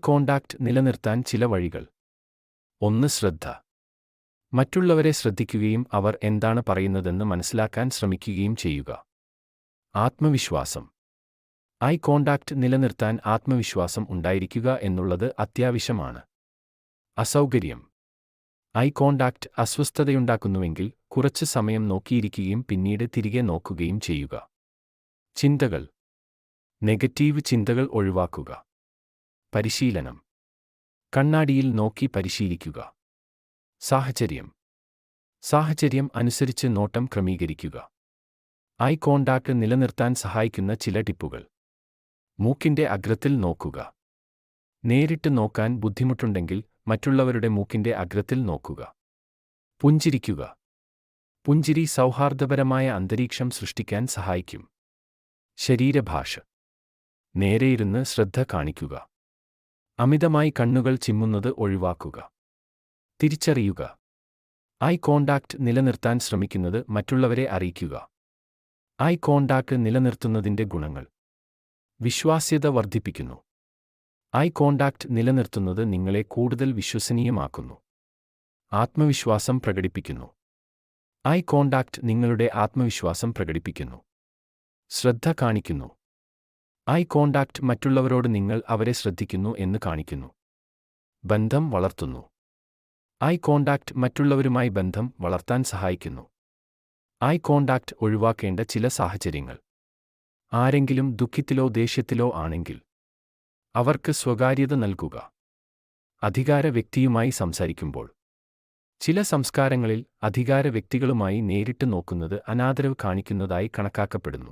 Contact നിലനിർത്താൻ ചില വഴികൾ. ഒന്ന് ശ്രദ്ധ. മറ്റുള്ളവരെ ശ്രദ്ധിക്കുകയും അവർ എന്താണ് പറയുന്നതെന്ന് മനസ്സിലാക്കാൻ ശ്രമിക്കുകയും ചെയ്യുക. ആത്മവിശ്വാസം. ഐ കോണ്ടാക്ട് നിലനിർത്താൻ ആത്മവിശ്വാസം ഉണ്ടായിരിക്കുക എന്നുള്ളത് അത്യാവശ്യമാണ്. അസൗകര്യം. ഐ കോണ്ടാക്ട് അസ്വസ്ഥതയുണ്ടാക്കുന്നുവെങ്കിൽ കുറച്ച് സമയം നോക്കിയിരിക്കുകയും പിന്നീട് തിരികെ നോക്കുകയും ചെയ്യുക. ചിന്തകൾ. നെഗറ്റീവ് ചിന്തകൾ ഒഴിവാക്കുക. പരിശീലനം. കണ്ണാടിയിൽ നോക്കി പരിശീലിക്കുക. സാഹചര്യം. സാഹചര്യം അനുസരിച്ച് നോട്ടം ക്രമീകരിക്കുക. ഐ കോണ്ടാക്ട് നിലനിർത്താൻ സഹായിക്കുന്ന ചില ടിപ്പുകൾ. മൂക്കിന്റെ അഗ്രത്തിൽ നോക്കുക. നേരിട്ട് നോക്കാൻ ബുദ്ധിമുട്ടുണ്ടെങ്കിൽ മറ്റുള്ളവരുടെ മൂക്കിന്റെ അഗ്രത്തിൽ നോക്കുക. പുഞ്ചിരിക്കുക. പുഞ്ചിരി സൗഹാർദ്ദപരമായ അന്തരീക്ഷം സൃഷ്ടിക്കാൻ സഹായിക്കും. ശരീരഭാഷ. നേരെയിരുന്ന് ശ്രദ്ധ കാണിക്കുക. അമിതമായി കണ്ണുകൾ ചിമ്മുന്നത് ഒഴിവാക്കുക. തിരിച്ചറിയുക. ഐ കോണ്ടാക്ട് നിലനിർത്താൻ ശ്രമിക്കുന്നത് മറ്റുള്ളവരെ അറിയിക്കുക. ഐ കോണ്ടാക്ട് നിലനിർത്തുന്നതിന്റെ ഗുണങ്ങൾ. വിശ്വാസ്യത വർദ്ധിപ്പിക്കുന്നു. ഐ കോണ്ടാക്ട് നിലനിർത്തുന്നത് നിങ്ങളെ കൂടുതൽ വിശ്വസനീയമാക്കുന്നു. ആത്മവിശ്വാസം പ്രകടിപ്പിക്കുന്നു. ഐ കോണ്ടാക്ട് നിങ്ങളുടെ ആത്മവിശ്വാസം പ്രകടിപ്പിക്കുന്നു. ശ്രദ്ധ കാണിക്കുന്നു. ഐ കോണ്ടാക്ട് മറ്റുള്ളവരോട് നിങ്ങൾ അവരെ ശ്രദ്ധിക്കുന്നു എന്ന് കാണിക്കുന്നു. ബന്ധം വളർത്തുന്നു. ഐ കോണ്ടാക്ട് മറ്റുള്ളവരുമായി ബന്ധം വളർത്താൻ സഹായിക്കുന്നു. ഐ കോണ്ടാക്ട് ഒഴിവാക്കേണ്ട ചില സാഹചര്യങ്ങൾ. ആരെങ്കിലും ദുഃഖത്തിലോ ദേഷ്യത്തിലോ ആണെങ്കിൽ അവർക്ക് സ്വകാര്യത നൽകുക. അധികാര വ്യക്തിയുമായി സംസാരിക്കുമ്പോൾ. ചില സംസ്കാരങ്ങളിൽ അധികാര വ്യക്തികളുമായി നേരിട്ട് നോക്കുന്നത് അനാദരവ് കാണിക്കുന്നതായി കണക്കാക്കപ്പെടുന്നു.